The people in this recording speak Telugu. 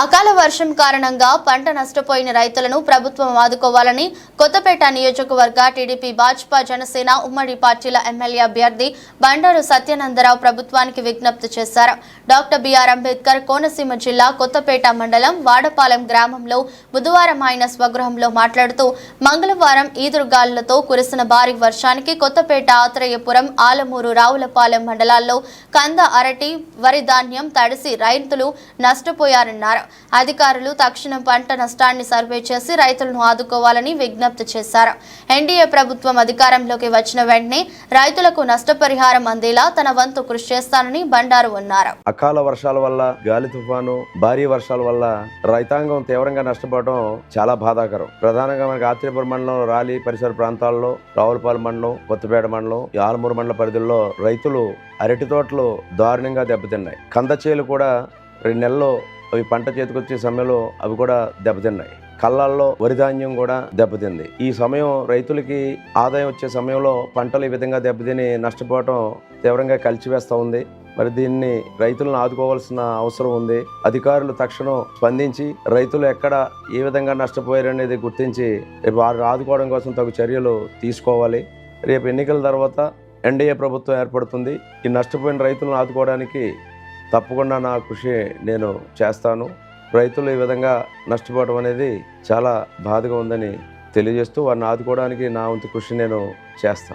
అకాల వర్షం కారణంగా పంట నష్టపోయిన రైతులను ప్రభుత్వం ఆదుకోవాలని కొత్తపేట నియోజకవర్గ టీడీపీ భాజపా జనసేన ఉమ్మడి పార్టీల ఎమ్మెల్యే అభ్యర్థి బండారు సత్యానందరావు ప్రభుత్వానికి విజ్ఞప్తి చేశారు. డాక్టర్ బిఆర్ అంబేద్కర్ కోనసీమ జిల్లా కొత్తపేట మండలం వాడపాలెం గ్రామంలో బుధవారం ఆయన స్వగృహంలో మాట్లాడుతూ మంగళవారం ఈదురుగాలులతో కురిసిన భారీ వర్షానికి కొత్తపేట ఆత్రేయపురం ఆలమూరు రావులపాలెం మండలాల్లో కంద అరటి వరి ధాన్యం తడిసి రైతులు నష్టపోయారన్నారు. అధికారులు తక్షణం పంట నష్టాన్ని సర్వే చేసి రైతులను ఆదుకోవాలని విజ్ఞప్తి చేశారు. ఎన్డీఏ ప్రభుత్వం అధికారంలోకి వచ్చిన వెంటనే రైతులకు నష్టపరిహారం అందేలా తన వంతు కృషి చేస్తానని బండారు అన్నారు. అకాల వర్షాల వల్ల గాలి తుఫాను భారీ వర్షాల వల్ల రైతాంగం తీవ్రంగా నష్టపోవడం చాలా బాధాకరం. ప్రధానంగా మనకి ఆత్రేయపురం మండలం రాలి పరిసర ప్రాంతాల్లో రావులపాలెం మండలం కొత్తపేట మండలం ఆలమూరు మండల పరిధిలో రైతులు అరటి తోటలు దారుణంగా దెబ్బతిన్నాయి. కంద చేలు కూడా రెండు నెలల్లో అవి పంట చేతికొచ్చే సమయంలో అవి కూడా దెబ్బతిన్నాయి. కళ్ళల్లో వరి ధాన్యం కూడా దెబ్బతింది. ఈ సమయం రైతులకి ఆదాయం వచ్చే సమయంలో పంటలు ఈ విధంగా దెబ్బతిని నష్టపోవటం తీవ్రంగా కలిచివేస్తూ ఉంది. మరి దీన్ని రైతులను ఆదుకోవాల్సిన అవసరం ఉంది. అధికారులు తక్షణం స్పందించి రైతులు ఎక్కడ ఏ విధంగా నష్టపోయారనేది గుర్తించి రేపు వారిని ఆదుకోవడం కోసం తగు చర్యలు తీసుకోవాలి. రేపు ఎన్నికల తర్వాత ఎన్డీఏ ప్రభుత్వం ఏర్పడుతుంది. ఈ నష్టపోయిన రైతులను ఆదుకోవడానికి తప్పకుండా నా కృషి నేను చేస్తాను. రైతులు ఈ విధంగా నష్టపోవడం అనేది చాలా బాధగా ఉందని తెలియజేస్తూ వారిని ఆదుకోవడానికి నా వంతు కృషి నేను చేస్తాను.